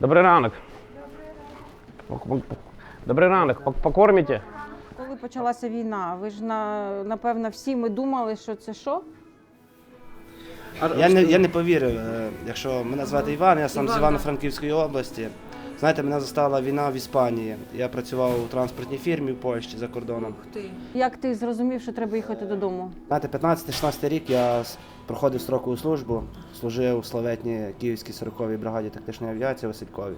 Добрий ранок. Добрий ранок. Пок- Покормите? Коли почалася війна, ви ж на, напевно всі ми думали, що це що? Я не, я не повірив, е, якщо мене звати Іван, я сам Іван, з. Івано-Франківської області. Знаєте, мене застала війна в Іспанії. Я працював у транспортній фірмі в Польщі за кордоном. Як ти зрозумів, що треба їхати додому? Знаєте, 15-16 рік я проходив строкову службу, служив у славетній Київській 40-й бригаді тактичної авіації Василькові.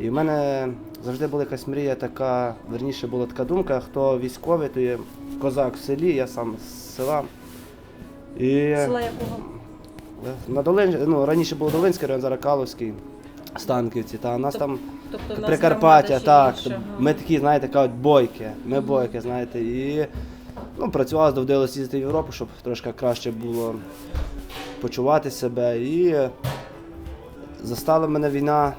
І в мене завжди була якась мрія така, верніше була така думка, хто військовий, то є козак в селі, я сам з села. І... Села якого? На Долин... ну, раніше був Долинський район, зараз Каловський, Станківці, та у нас там Тобто Прикарпаття, так. Ми такі, знаєте, кажуть, бойки. Ми бойки, знаєте. І ну, працювали, доводилось їздити в Європу, щоб трошки краще було почувати себе. І застала мене війна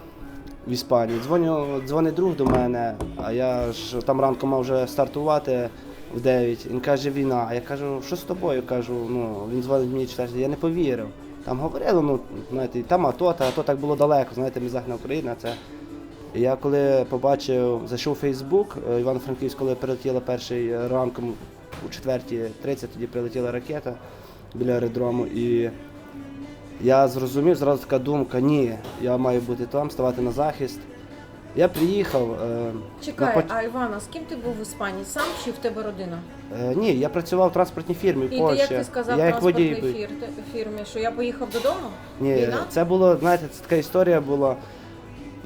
в Іспанії. Дзвоню, дзвонить друг до мене, а я ж там ранком мав вже стартувати в 9. Він каже, війна. А я кажу, що з тобою? Кажу, ну, він дзвонить мені читати. Я не повірив. Там говорили, ну, знаєте, там АТО, та АТО так було далеко, знаєте, Мізахна Україна, це. І я коли побачив, зайшов у Фейсбук, Іван Івано-Франківськ, коли прилетіла перший ранком у 4.30, тоді прилетіла ракета біля аеродрому. І я зрозумів, зразу така думка, ні, я маю бути там, ставати на захист. Я приїхав. е, Чекай, на поч- а Івана, з ким ти був в Іспанії? Сам чи в тебе родина? Е, ні, я працював в транспортній фірмі в І ти як ти сказав я як водій. транспортній був. фір- фірмі, що я поїхав додому? Ні, Війна? це було, знаєте, це така історія була.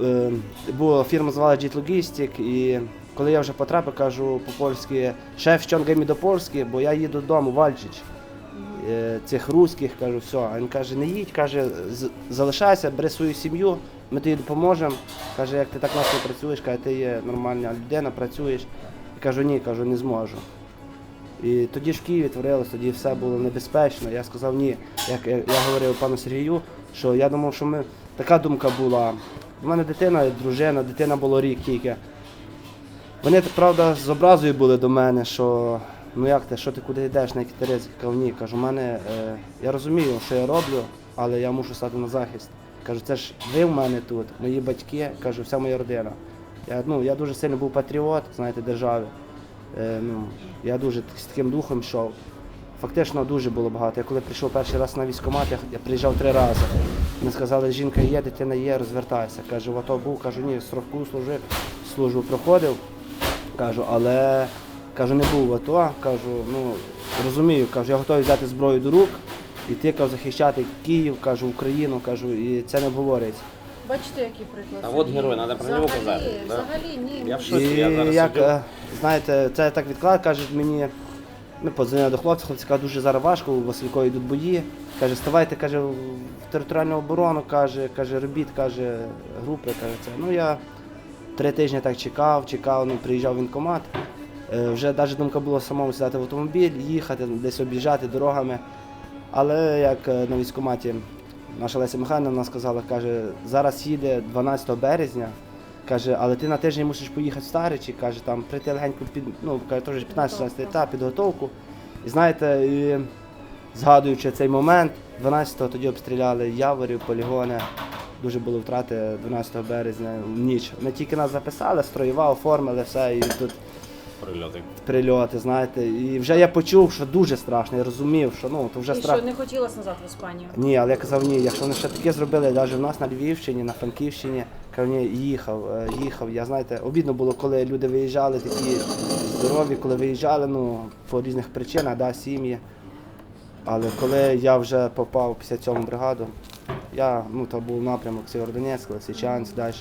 Е, була фірма звала Jet Logistic, і коли я вже потрапив, кажу по-польськи, шеф, ściągaj до Польськи, бо я їду додому, Вальчич. Е, Цих руських, кажу, все. А він каже, не їдь, каже, з- залишайся, бери свою сім'ю, ми тобі допоможемо. Каже, як ти так класно працюєш, каже, ти є нормальна людина, працюєш. Я кажу, ні, кажу, не зможу. І тоді ж в Києві творилось, тоді все було небезпечно. Я сказав ні. Як я, я говорив пану Сергію, що я думав, що ми така думка була. У мене дитина, дружина, дитина було рік тільки. Вони, правда, з образою були до мене, що ну як ти, що ти куди йдеш, на які ти ризики? Кажу, ні, кажу, мене, е, я розумію, що я роблю, але я мушу стати на захист. Кажу, це ж ви в мене тут, мої батьки, кажу, вся моя родина. Я, ну, я дуже сильно був патріот, знаєте, держави. Е, ну, я дуже з таким духом йшов. Фактично дуже було багато. Я коли прийшов перший раз на військкомат, я, я приїжджав три рази. Мені сказали, жінка є, дитина є, розвертайся. Кажу, в АТО був, кажу, ні, строку служив, службу проходив. Кажу, але кажу, не був в АТО. Кажу, ну розумію, кажу, я готовий взяти зброю до рук, іти кажу, захищати Київ, кажу, Україну, кажу, і це не обговорюється. Бачите, який приклад? А от герой, надо про нього Взагалі- казати, да? Взагалі, ні. Я в ну, шоці. І я зараз як, сидю. е, знаєте, це так відклад, кажуть мені, ми подзвонили до хлопців, хлопці кажуть, дуже зараз важко, у Василькові йдуть бої. Каже, ставайте, каже, в територіальну оборону, каже, каже, робіть, каже, групи, каже, це. Ну я три тижні так чекав, чекав, ну, приїжджав в воєнкомат. Е, Вже навіть думка була самому сідати в автомобіль, їхати, десь об'їжджати дорогами. Але як е, на військкоматі наша Леся Михайлівна сказала, каже, зараз їде 12 березня, каже, але ти на тиждень мусиш поїхати в Старичі, каже, там прийти легенько під, ну, каже, теж 15-16 етап, підготовку. І знаєте, і, згадуючи цей момент, 12-го тоді обстріляли Яворів, полігони. Дуже були втрати 12 березня в ніч. Ми тільки нас записали, строєва, оформили все, і тут Прильоти. прильоти, знаєте. І вже я почув, що дуже страшно, я розумів, що ну, то вже І страшно. що, не хотілося назад в Іспанію? Ні, але я казав ні, якщо вони ще таке зробили, навіть в нас на Львівщині, на Франківщині, кажу, ні, їхав, е, їхав. Я знаєте, обідно було, коли люди виїжджали, такі здорові, коли виїжджали, ну, по різних причинах, да, сім'ї. Але коли я вже попав в 57-му бригаду, я, ну, то був напрямок Сєвєродонецьк, Лисичанськ, далі.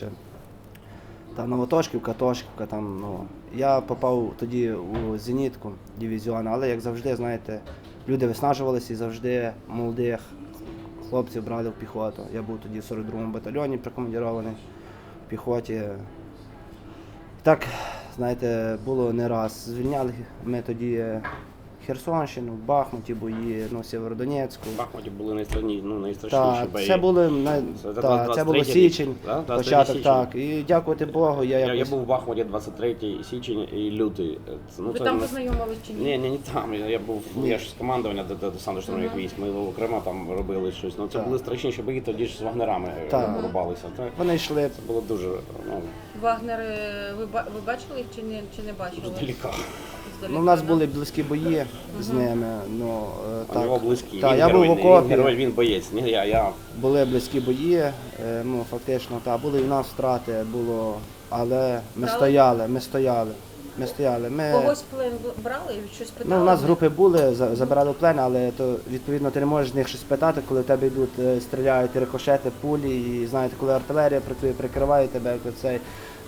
Там Новотошківка, Тошківка, там, ну. Я попав тоді у зенітку дивізіону, але як завжди, знаєте, люди виснажувалися і завжди молодих хлопців брали в піхоту. Я був тоді в 42-му батальйоні прикомандірований в піхоті. Так, знаєте, було не раз. Звільняли ми тоді Херсонщину, в Бахмуті бої, ну, Сєвєродонецьку. В Бахмуті були найстрашні, ну, найстрашніші бої. це були на- Це та, це було січень, да? початок, січень. так. І дякувати Богу, я Я, я був в Бахмуті 23 січень і лютий. Це, Ну, Ви це там не- познайомились чи ні? Ні, ні, не там. Я, я був я ж з командування до, до десантно-штурмових Ага. військ. Ми окремо там робили щось. Ну це Так. були страшніші бої, тоді ж з вагнерами е, Так. рубалися. Так? Вони йшли Це було дуже ну, Вагнери, ви, ви бачили їх чи не, чи не бачили? здаліка. Ну, у нас були близькі бої з ними. Ну, е, А його так. близькі. Так, він я був герой, в окопі. він герой, він боєць. Ні, я, я Були близькі бої, е, ну фактично, так, були і в нас втрати, було, але ми стояли, ми стояли. Ми стояли. Ми, Когось плен брали і щось питали? ну, у нас групи були, за- забирали в плен, але то відповідно ти не можеш з них щось питати, коли в тебе йдуть, е, стріляють рикошети, пулі, і знаєте, коли артилерія працює, прикриває тебе, як цей.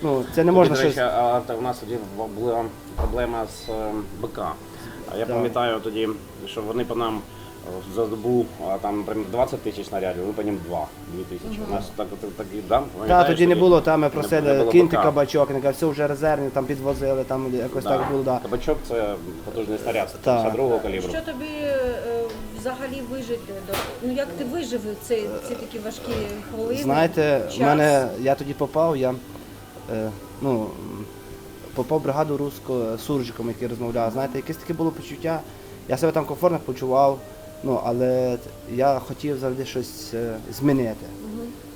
Ну, це не можна До речі, щось. а, та у нас тоді була проблема з е, БК. А я Так. пам'ятаю тоді, що вони по нам за добу а, там прям 20 тисяч снарядів, ми по ним 2, 2 тисячі. У нас так, так, так, і дам, Та тоді не було, там ми просили БК. кабачок, не все вже резервні, там підвозили, там якось Да. так було. Да. Кабачок це потужний снаряд Так. 52 калібру. Що тобі е, взагалі вижити? Ну як ти вижив ці, ці такі важкі хвилини? Знаєте, час? в мене я тоді попав, я е, ну, попав в бригаду русько суржиком, який розмовляв. Знаєте, якесь таке було почуття. Я себе там комфортно почував, ну, але я хотів завжди щось е, змінити.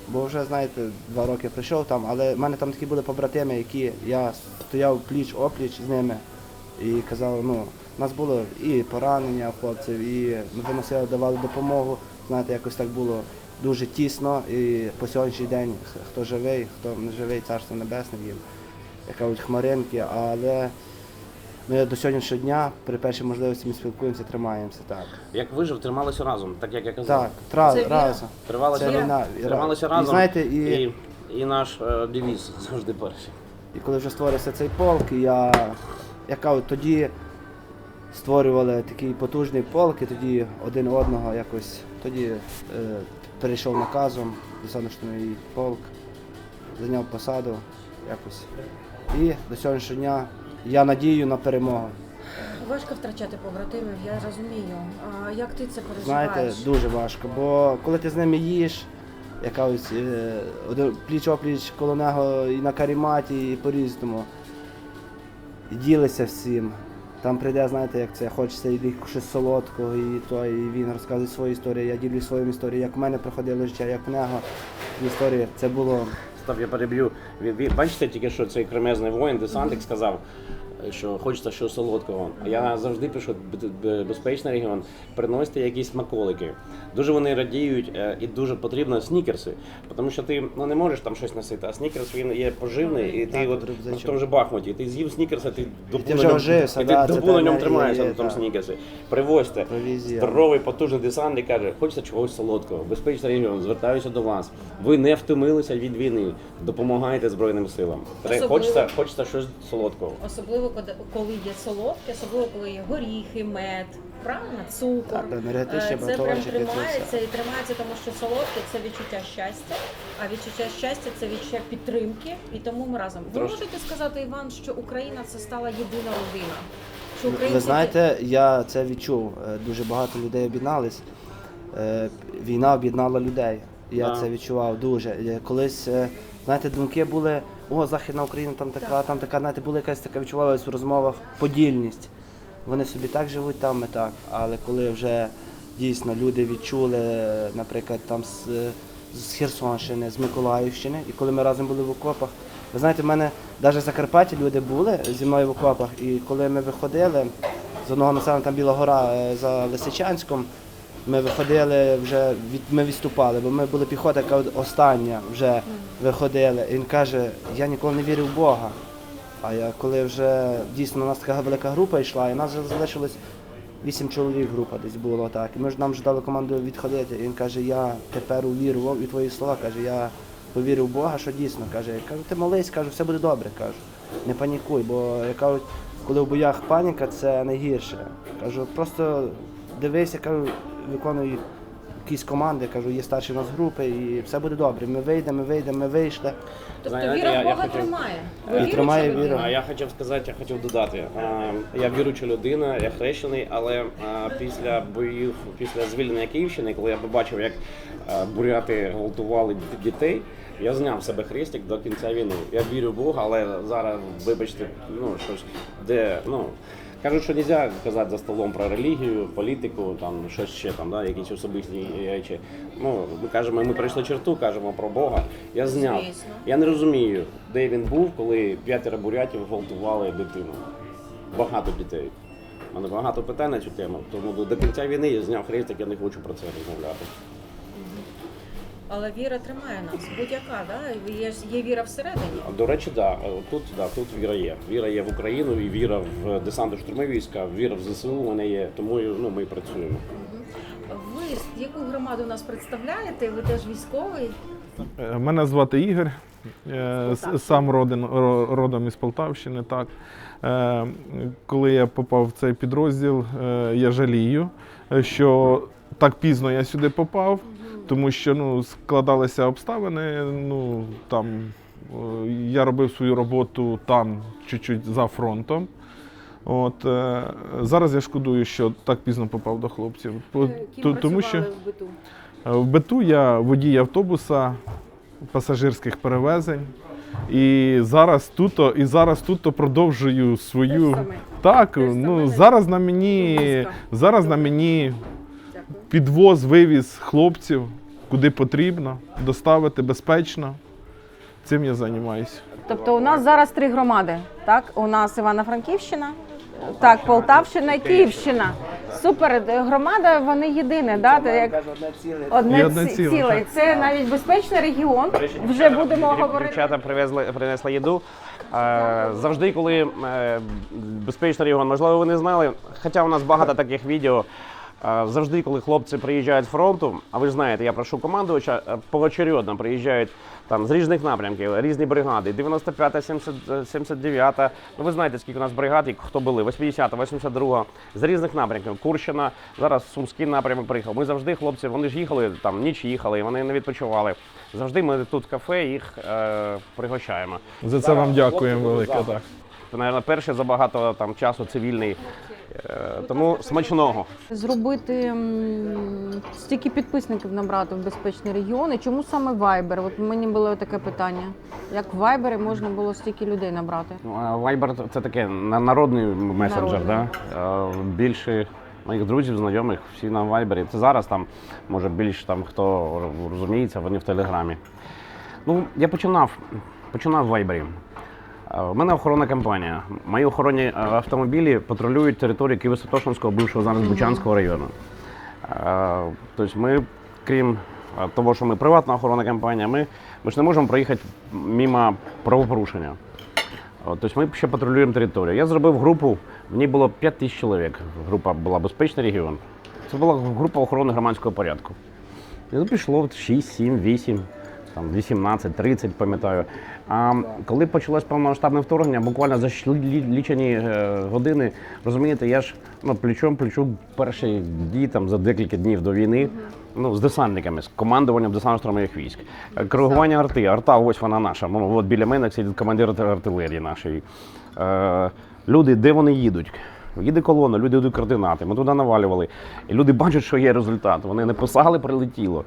Бо вже, знаєте, два роки прийшов там, але в мене там такі були побратими, які я стояв пліч опліч з ними і казав, ну, у нас було і поранення хлопців, і ми виносили, давали допомогу. Знаєте, якось так було дуже тісно. І по сьогоднішній день хто живий, хто не живий, царство небесне їм, як кажуть, хмаринки, але ми до сьогоднішнього дня при першій можливості ми спілкуємося, тримаємося так. Як вижив, трималися разом, так як я казав. Так, тра, Це віра? разом. Тривалися Це війна. Трималися ра- разом. І знаєте, і, і, і наш е, девіз завжди перший. І коли вже створився цей полк, і я, яка от тоді створювали такий потужний полк, і тоді один одного якось тоді е, перейшов наказом десантно-штурмовий полк, зайняв посаду якось. І до сьогоднішнього дня я надію на перемогу. Важко втрачати побратимів, я розумію. А як ти це переживаєш? Знаєте, дуже важко, бо коли ти з ними їш, яка ось е, пліч опліч коло нього і на каріматі, і по-різному. І ділиться всім. Там прийде, знаєте, як це, хочеться і щось солодкого, і то, і він розказує свою історію, я ділюсь своїм історією, як в мене проходило життя, як в нього історія. Це було Став, я переб'ю. Ви, ви бачите тільки, що цей кремезний воїн, десантик сказав, що хочеться щось солодкого. Я завжди пишу безпечний регіон, приносите якісь смаколики. Дуже вони радіють е, і дуже потрібно снікерси, тому що ти ну, не можеш там щось носити, а снікерс він є поживний, і ти Так, от в тому же Бахмуті, ти з'їв снікерса, ти добу ти на ньому- тримаєшся на тому снікерсі. Привозьте. Здоровий, потужний десант і каже, хочеться чогось солодкого. Безпечний регіон, звертаюся до вас. Ви не втомилися від війни, допомагаєте Збройним силам. Особливо- Хочеться, хочеться щось солодкого. Особливо коли- коли є солодке, особливо коли є горіхи, мед, правильно, цукор. Так, Е, Це прям тримається і тримається, тому що солодке це відчуття щастя, а відчуття щастя це відчуття підтримки, і тому ми разом. Ви можете сказати, Іван, що Україна це стала єдина родина. Що Ви знаєте, я це відчув. Е, Дуже багато людей об'єднались. Е, Війна об'єднала людей. Я Да. це відчував дуже. Колись, знаєте, думки були, о, Західна Україна там така, там така, знаєте, була якась така відчувалась в розмовах подільність. Вони собі так живуть, там ми так. Але коли вже дійсно люди відчули, наприклад, там з, з Херсонщини, з Миколаївщини, і коли ми разом були в окопах, ви знаєте, в мене навіть в Закарпатті люди були зі мною в окопах, і коли ми виходили з одного населення, там Біла Гора е, за Лисичанськом, ми виходили вже від ми відступали, бо ми були піхота, яка остання вже виходили. І він каже, я ніколи не вірив в Бога. А я коли вже дійсно у нас така велика група йшла, і нас вже залишилось вісім чоловік група десь було так. І ми ж нам ж дали команду відходити. І він каже, я тепер увірував і твої слова, каже, я повірив в Бога, що дійсно каже. Я кажу, ти молись, кажу, все буде добре, кажу. Не панікуй, бо я коли в боях паніка, це найгірше. Кажу, просто дивися, кажу, виконуй якісь команди, кажу, є старші в нас групи, і все буде добре. Ми вийдемо, ми вийдемо, ми вийшли. Тобто Знаєте, віра я- в я Бога хотів- тримає. Ви віруюча тримає людина? віру. А я хотів сказати, я хотів додати. е, Я віруюча людина, я хрещений, але е, після боїв, після звільнення Київщини, коли я побачив, як е, буряти гвалтували д- дітей, я зняв з себе хрестик до кінця війни. Я вірю в Бога, але зараз, вибачте, ну щось де ну. Кажуть, що не можна казати за столом про релігію, політику, там щось ще там, да, якісь особисті речі. Ну, ми кажемо, ми пройшли черту, кажемо про Бога. Я зняв. Я не розумію, де він був, коли п'ятеро бурятів гвалтували дитину. Багато дітей. У мене багато питань на цю тему, тому до кінця війни я зняв хрестик, я не хочу про це розмовляти. Але віра тримає нас. Будь-яка, да? Є, є віра всередині. До речі, да, е, тут, да, тут віра є. Віра є в Україну, і віра в десантно штурмові війська, віра в ЗСУ у мене є, тому ну, ми і працюємо. Ви яку громаду нас представляєте? Ви теж військовий? Е, Мене звати Ігор, е, с- сам родин, ро- родом із Полтавщини. Так. Е, Коли я попав в цей підрозділ, е, я жалію, е, що так пізно я сюди попав, тому що ну, складалися обставини. Ну, там, е, я робив свою роботу там, чуть-чуть за фронтом. От, е, зараз я шкодую, що так пізно попав до хлопців. По- ту- тому що... в биту? Е, В биту я водій автобуса пасажирських перевезень. І зараз тут, і зараз тут продовжую свою. Так, ну зараз на мені зараз на мені. Підвоз, вивіз хлопців, куди потрібно, доставити безпечно. Цим я займаюся. Тобто у нас зараз три громади. Так, у нас Івано-Франківщина, так, Полтавщина і Київщина. Супер. Громада, вони єдине, да? як одне, І одне ці- ціле, ціле. так. Це навіть безпечний регіон. Вже будемо говорити. Дівчата привезли, принесли їду. Е, завжди, коли е, безпечний регіон, можливо, ви не знали, хоча у нас багато таких відео. Е, Завжди, коли хлопці приїжджають з фронту, а ви ж знаєте, я прошу командувача, е, поочередно приїжджають там з різних напрямків, різні бригади, 95-та, 70, 79-та, ну ви знаєте, скільки у нас бригад, і хто були, 80-та, 82-та, з різних напрямків. Курщина, зараз Сумський напрямок приїхав. Ми завжди, хлопці, вони ж їхали, там ніч їхали, вони не відпочивали. Завжди ми тут кафе їх е, пригощаємо. За це вам дякуємо велике. Так. Це, мабуть, перший за багато там часу цивільний. Е, тому смачного. Зробити стільки підписників набрати в безпечний регіон. І чому саме Viber? От мені було таке питання. Як в Viber можна було стільки людей набрати? Ну, Viber це таке на- народний месенджер. Народний. Да? Е, Більше моїх друзів, знайомих, всі на Viber. Це зараз там, може, більш там хто розуміється, вони в Телеграмі. Ну, я починав, починав в Viber. У мене охоронна компанія. Мої охоронні е, автомобілі патрулюють територію Києво-Святошинського, бившого зараз Бучанського району. Тобто ми, крім того, що ми приватна охоронна компанія, ми, ми ж не можемо проїхати мимо правопорушення. Тобто ми ще патрулюємо територію. Я зробив групу, в ній було 5 тисяч чоловік. Група була Безпечний регіон. Це була група охорони громадського порядку. І пішло 6, 7, 8, там 18, 30, пам'ятаю. А коли почалось повномасштабне вторгнення, буквально за лічені е, години, розумієте, я ж ну, плечом плечу перші дні там за декілька днів до війни. Ну, з десантниками, з командуванням десантно-штурмових військ. Е, Коригування арти. Арта, ось вона наша. Ну, от біля мене сидить командир артилерії нашої. Е, люди, де вони їдуть? Їде колона, люди йдуть координати. Ми туди навалювали. І люди бачать, що є результат. Вони не писали, прилетіло.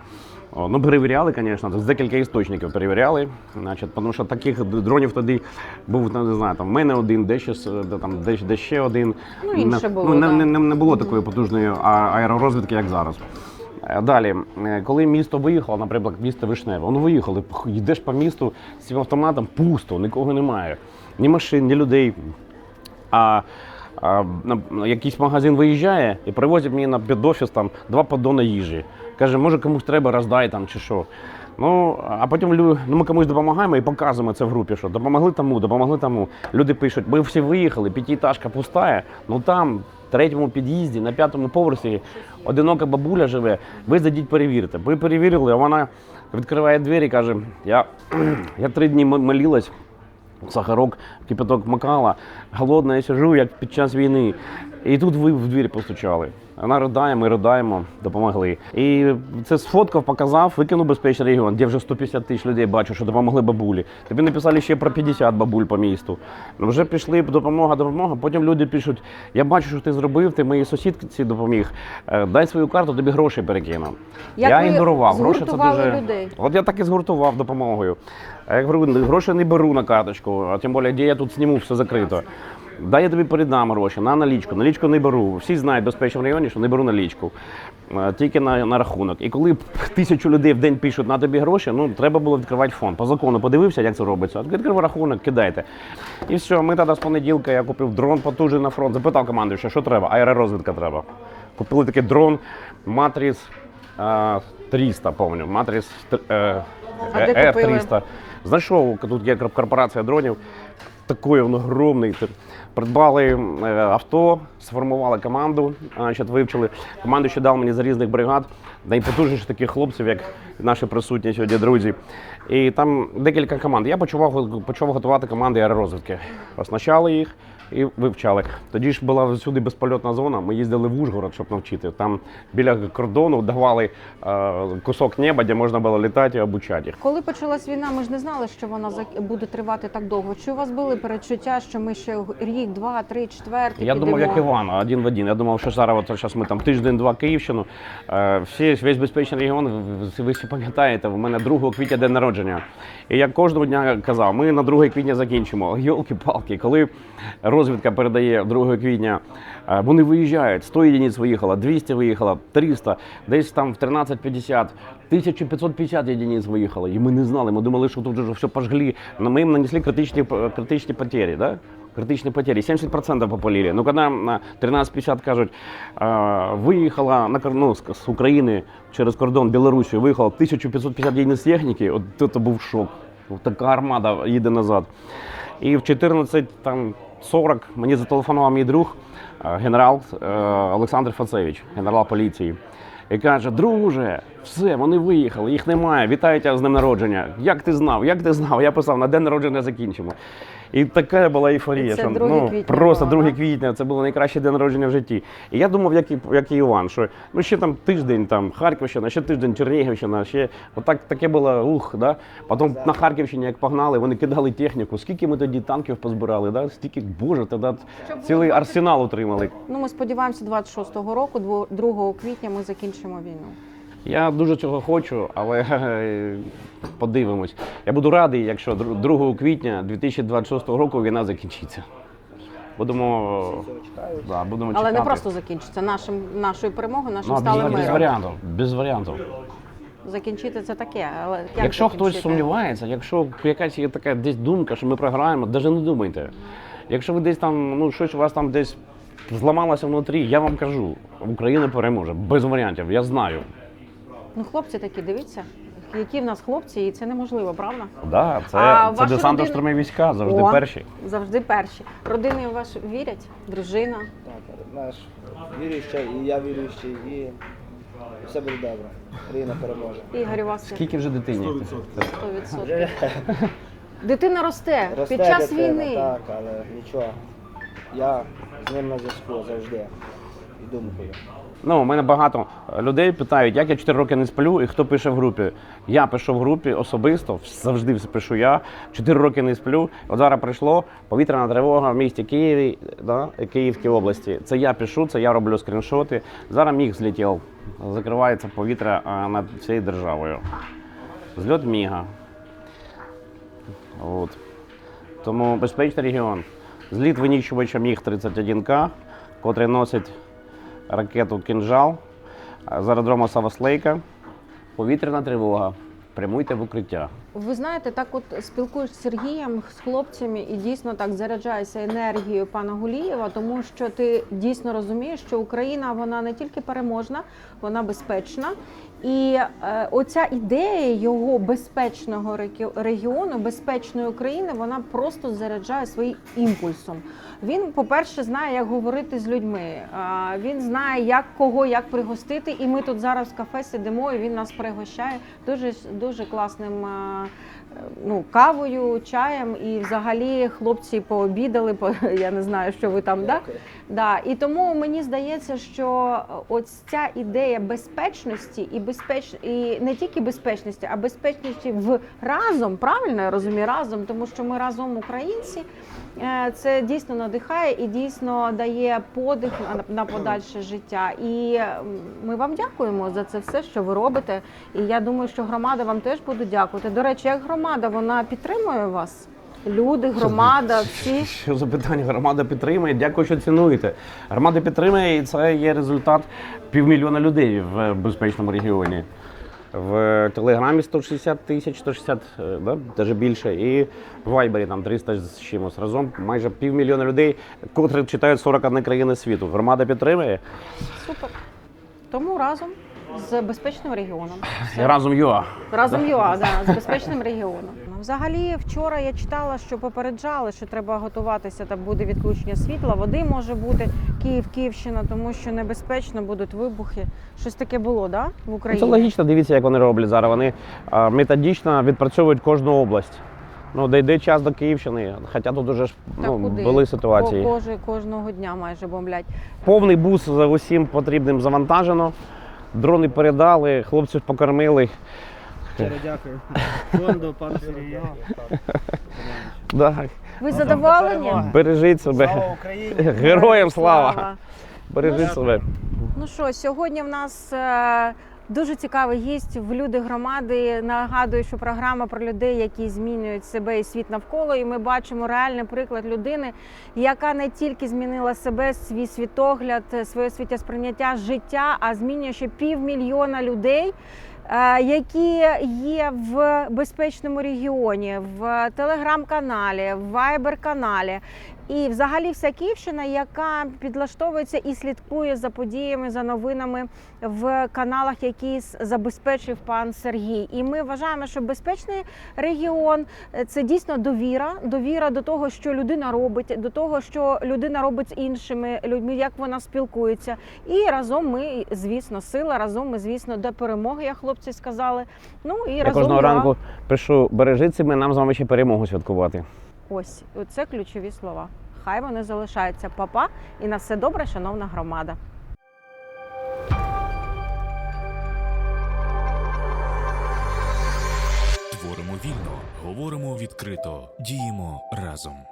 Ну, перевіряли, звісно, з декілька істочників перевіряли. Значить, тому що таких дронів тоді був, ну, не знаю, там в мене один, де ще, де, там, де, де ще один. Ну, інше було, ну, не, не, не, не було такої потужної аеророзвідки, як зараз. Е, Далі, е, коли місто виїхало, наприклад, місто Вишневе, воно виїхали, йдеш по місту з цим автоматом, пусто, нікого немає. Ні машин, ні людей. А, а на, якийсь магазин виїжджає і привозять мені на підофіс там два поддони їжі. Каже, може комусь треба роздай там чи що. Ну, а потім ну, ми комусь допомагаємо і показуємо це в групі, що допомогли тому, допомогли тому. Люди пишуть, ми всі виїхали, п'ятиэтажка пустая, ну там, в третьому під'їзді, на п'ятому поверсі, одинока бабуля живе, ви зайдіть перевірте. Ви перевірили, а вона відкриває двері і каже, я, я три дні молилась, сахарок, кипяток макала, голодна я сижу, як під час війни. І тут ви в двері постучали. Вона ридає, ми riдаємо, допомогли. І це сфоткав, показав, викинув безпечний регіон, де вже 150 тисяч людей бачу, що допомогли бабулі. Тобі написали ще про 50 бабуль по місту. Ну, вже пішли допомога, допомога. Потім люди пишуть: я бачу, що ти зробив, ти моїй сусідці допоміг. Е, Дай свою карту, тобі гроші перекину. Як я ігнорував. Гроші це дуже. людей? От я так і згуртував допомогою. А я говорю, гроші не беру на карточку, а тим більше, де я тут зніму, все закрито. Дай я тобі передам гроші на налічку. Налічку не беру. Всі знають в безпечному районі, що не беру налічку. Е, Тільки на, на рахунок. І коли тисячу людей в день пишуть на тобі гроші, ну треба було відкривати фонд. По закону подивився, як це робиться. Відкрив рахунок, кидайте. І все, ми тоді з понеділка я купив дрон потужний на фронт. Запитав команду, що, що треба? Аеророзвідка треба. Купили такий дрон Матріс е, 300, пам'ятаю. Матріс е, А де е, купили? R300. Знайшов, тут є корпорація дронів. Такий он огромний. Придбали е, авто, сформували команду, а, вивчили. Команду що дав мені з різних бригад, найпотужніших таких хлопців, як наші присутні сьогодні друзі. І там декілька команд. Я почав, почав готувати команди аеророзвідки. Оснащали їх і вивчали. Тоді ж була всюди безпольотна зона. Ми їздили в Ужгород, щоб навчити. Там біля кордону давали е, кусок неба, де можна було літати і обучати їх. Коли почалась війна, ми ж не знали, що вона буде тривати так довго. Чи у вас були передчуття, що ми ще рік, два, три, четвертий Я підемо? думав, як Іван, один в один. Я думав, що зараз от зараз ми там тиждень-два Київщину. Е, Всі, весь безпечний регіон, ви- ви всі пам'ятаєте, в мене 2 квітня день народження. І я кожного дня казав, ми на 2 квітня закінчимо. Йолки-палки, коли розвідка передає 2 квітня, е, вони виїжджають, 100 єдиниць виїхало, 200 виїхало, 300, десь там в 13.50, 1550 єдиниць виїхало. І ми не знали, ми думали, що тут вже все пожгли. Ми їм нанесли критичні, критичні потери. Да? критичні потери, 70% попалили. Ну, когда на 13.50 кажуть, виїхала на, ну, з, України через кордон Білорусі, виїхало 1550 єдиниць техніки, от це був шок. Така армада їде назад. І в 14.40 мені зателефонував мій друг, е, генерал е, Олександр Фацевич, генерал поліції. І каже: друже, все, вони виїхали, їх немає. Вітаю тебе з днем народження. Як ти знав? Як ти знав? Я писав, на день народження закінчимо. І така була ейфорія. Це що, 2 ну, квітня просто було, 2 да? квітня, це було найкращий день народження в житті. І я думав, як і, як і Іван, що ну ще там тиждень там Харківщина, ще тиждень Чернігівщина, ще отак таке було ух, да. Потім на Харківщині, як погнали, вони кидали техніку. Скільки ми тоді танків позбирали, да? Стільки, боже, тоді цілий арсенал отримали. Ну, ми сподіваємося, 26-го року, дво- 2 квітня, ми закінчимо війну. Я дуже цього хочу, але подивимось. Я буду радий, якщо 2 квітня 2026 року війна закінчиться. Будемо, да, будемо Але не просто закінчиться нашим, нашою перемогою, нашим Ну, без, сталим без миром. варіантів. Без варіантів. Закінчити це таке. Але як якщо хтось сумнівається, якщо якась є така десь думка, що ми програємо, навіть не думайте. Якщо ви десь там, ну щось у вас там десь зламалося внутрі, я вам кажу, Україна переможе. Без варіантів, я знаю. Ну, хлопці такі, дивіться, які в нас хлопці, і це неможливо, правда? Да, це, А це ваша десант родина- штурмові війська, завжди О, перші. Завжди перші. Родини у вас вірять? Дружина? Так, наш віруючий, і я віруючий, і все буде добре. Україна переможе. Ігор, у вас є? Скільки вже дитині? 100%. Дитина росте, Росте під час дитина, війни. Так, але нічого. Я з ним на зв'язку завжди. І думкою. Ну, у мене багато людей питають, як я 4 роки не сплю і хто пише в групі. Я пишу в групі особисто, завжди все пишу я. 4 роки не сплю. От зараз прийшло повітряна тривога в місті Києві, да, Київській області. Це я пишу, це я роблю скріншоти. Зараз міг злетів. Закривається повітря над всією державою. Зльот міга. От. Тому безпечний регіон. Зліт винищувача міг 31К, котрий носить ракету Кінжал з аеродрому Саваслейка. Повітряна тривога. Прямуйте в укриття. Ви знаєте, так от спілкуєшся з Сергієм, з хлопцями, і дійсно так заряджаєшся енергією пана Гулієва, тому що ти дійсно розумієш, що Україна вона не тільки переможна, вона безпечна. І е, оця ідея його безпечного регіону, безпечної України, вона просто заряджає своїм імпульсом. Він, по-перше, знає, як говорити з людьми. Е, Він знає, як кого як пригостити. І ми тут зараз в кафе сидимо, і він нас пригощає дуже дуже класним. а, Ну, кавою, чаєм, і взагалі хлопці пообідали, по я не знаю, що ви там, да? Да, і тому мені здається, що ось ця ідея безпечності і безпеч... і не тільки безпечності, а безпечності в разом, правильно я розумію, разом, тому що ми разом українці. Е, Це дійсно надихає і дійсно дає подих на, на подальше життя. І ми вам дякуємо за це все, що ви робите. І я думаю, що громада вам теж буде дякувати. До речі, як громада вона підтримує вас? Люди, громада, всі. Що за питання? Громада підтримує. Дякую, що цінуєте. Громада підтримує, і це є результат півмільйона людей в безпечному регіоні. В Телеграмі 160 тисяч, 160, е, да, навіть більше, і в Вайбері там 300 з чимось. Разом майже півмільйона людей, котрі читають 41 країни світу. Громада підтримує. Супер. Тому разом з безпечним регіоном. І разом ЮА. Разом ЮА, да, з безпечним регіоном. Взагалі, вчора я читала, що попереджали, що треба готуватися, та буде відключення світла, води може бути Київ, Київщина, тому що небезпечно будуть вибухи. Щось таке було, да? В Ну, Україні. Це логічно, дивіться, як вони роблять зараз. Вони методично відпрацьовують кожну область. Ну, де йде час до Київщини, хоча тут уже ж ну, куди? були ситуації. Ко- кожного дня майже бомблять. Повний бус з усім потрібним завантажено. Дрони передали, хлопців покормили. Щиро дякую. Фонду, пан Сергію. Да. Ви задоволені? Бережіть себе. Слава Україні! Героям слава! Бережіть себе. Ну що, сьогодні в нас е, дуже цікавий гість в люди громади. Нагадую, що програма про людей, які змінюють себе і світ навколо. І ми бачимо реальний приклад людини, яка не тільки змінила себе, свій світогляд, своє світосприйняття життя, а змінює ще півмільйона людей. е, Які є в безпечному регіоні, в телеграм-каналі, в вайбер-каналі, і взагалі вся Київщина, яка підлаштовується і слідкує за подіями, за новинами в каналах, які забезпечив пан Сергій. І ми вважаємо, що безпечний регіон це дійсно довіра, довіра до того, що людина робить, до того, що людина робить з іншими людьми, як вона спілкується. І разом ми, звісно, сила, разом ми, звісно, до перемоги, як хлопці сказали. Ну і Я разом кожного ранку пишу, бережіть себе, нам з вами ще перемогу святкувати. Ось це ключові слова. Хай вони залишаються, папа, і на все добре, шановна громада. Творимо вільно, говоримо відкрито, діємо разом.